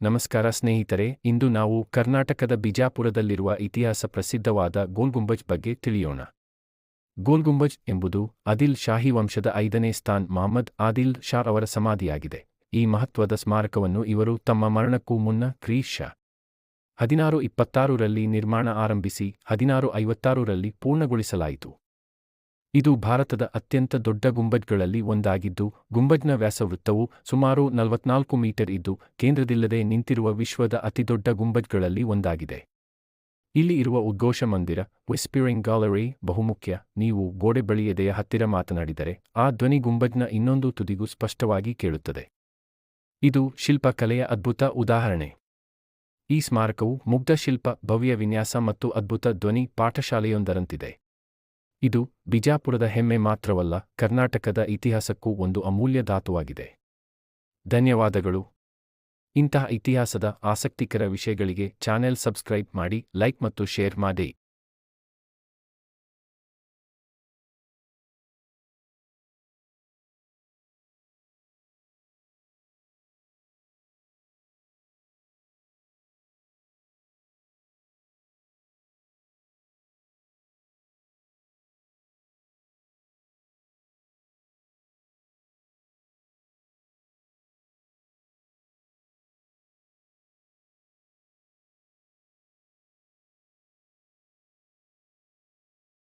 ನಮಸ್ಕಾರ ಸ್ನೇಹಿತರೆ, ಇಂದು ನಾವು ಕರ್ನಾಟಕದ ಬಿಜಾಪುರದಲ್ಲಿರುವ ಇತಿಹಾಸ ಪ್ರಸಿದ್ಧವಾದ ಗೋಲ್ಗುಂಬಜ್ ಬಗ್ಗೆ ತಿಳಿಯೋಣ. ಗೋಲ್ಗುಂಬಜ್ ಎಂಬುದು ಅದಿಲ್ ಶಾಹಿ ವಂಶದ ಐದನೇ ಸ್ಥಾನ್ ಮಹಮ್ಮದ್ ಆದಿಲ್ ಶಾ ಅವರ ಸಮಾಧಿಯಾಗಿದೆ. ಈ ಮಹತ್ವದ ಸ್ಮಾರಕವನ್ನು ಇವರು ತಮ್ಮ ಮರಣಕ್ಕೂ ಮುನ್ನ ಕ್ರೀಶ ಹದಿನಾರು ಇಪ್ಪತ್ತಾರರಲ್ಲಿ ನಿರ್ಮಾಣ ಆರಂಭಿಸಿ ಹದಿನಾರು ಐವತ್ತಾರರಲ್ಲಿ ಪೂರ್ಣಗೊಳಿಸಲಾಯಿತು. ಇದು ಭಾರತದ ಅತ್ಯಂತ ದೊಡ್ಡ ಗುಂಬಜ್ಗಳಲ್ಲಿ ಒಂದಾಗಿದ್ದು, ಗುಂಬಜ್ನ ವ್ಯಾಸವೃತ್ತವು ಸುಮಾರು ನಲವತ್ನಾಲ್ಕು ಮೀಟರ್ ಇದ್ದು ಕೇಂದ್ರದಿಲ್ಲದೆ ನಿಂತಿರುವ ವಿಶ್ವದ ಅತಿದೊಡ್ಡ ಗುಂಬಜ್ಗಳಲ್ಲಿ ಒಂದಾಗಿದೆ. ಇಲ್ಲಿ ಇರುವ ಉದ್ಘೋಷ ಮಂದಿರ ವಿಸ್ಪಿರಿಂಗ್ ಗ್ಯಾಲರಿ ಬಹುಮುಖ್ಯ. ನೀವು ಗೋಡೆ ಬಳಿ ಎದೆಯ ಹತ್ತಿರ ಮಾತನಾಡಿದರೆ, ಆ ಧ್ವನಿ ಗುಂಬಜ್ನ ಇನ್ನೊಂದು ತುದಿಗೂ ಸ್ಪಷ್ಟವಾಗಿ ಕೇಳುತ್ತದೆ. ಇದು ಶಿಲ್ಪಕಲೆಯ ಅದ್ಭುತ ಉದಾಹರಣೆ. ಈ ಸ್ಮಾರಕವು ಮುಗ್ಧ ಶಿಲ್ಪ, ಭವ್ಯ ವಿನ್ಯಾಸ ಮತ್ತು ಅದ್ಭುತ ಧ್ವನಿ ಪಾಠಶಾಲೆಯೊಂದರಂತಿದೆ. ಇದು ಬಿಜಾಪುರದ ಹೆಮ್ಮೆ ಮಾತ್ರವಲ್ಲ, ಕರ್ನಾಟಕದ ಇತಿಹಾಸಕ್ಕೂ ಒಂದು ಅಮೂಲ್ಯ ಧಾತುವಾಗಿದೆ. ಧನ್ಯವಾದಗಳು. ಇಂತಹ ಇತಿಹಾಸದ ಆಸಕ್ತಿಕರ ವಿಷಯಗಳಿಗೆ ಚಾನೆಲ್ ಸಬ್ಸ್ಕ್ರೈಬ್ ಮಾಡಿ, ಲೈಕ್ ಮತ್ತು ಶೇರ್ ಮಾಡಿ.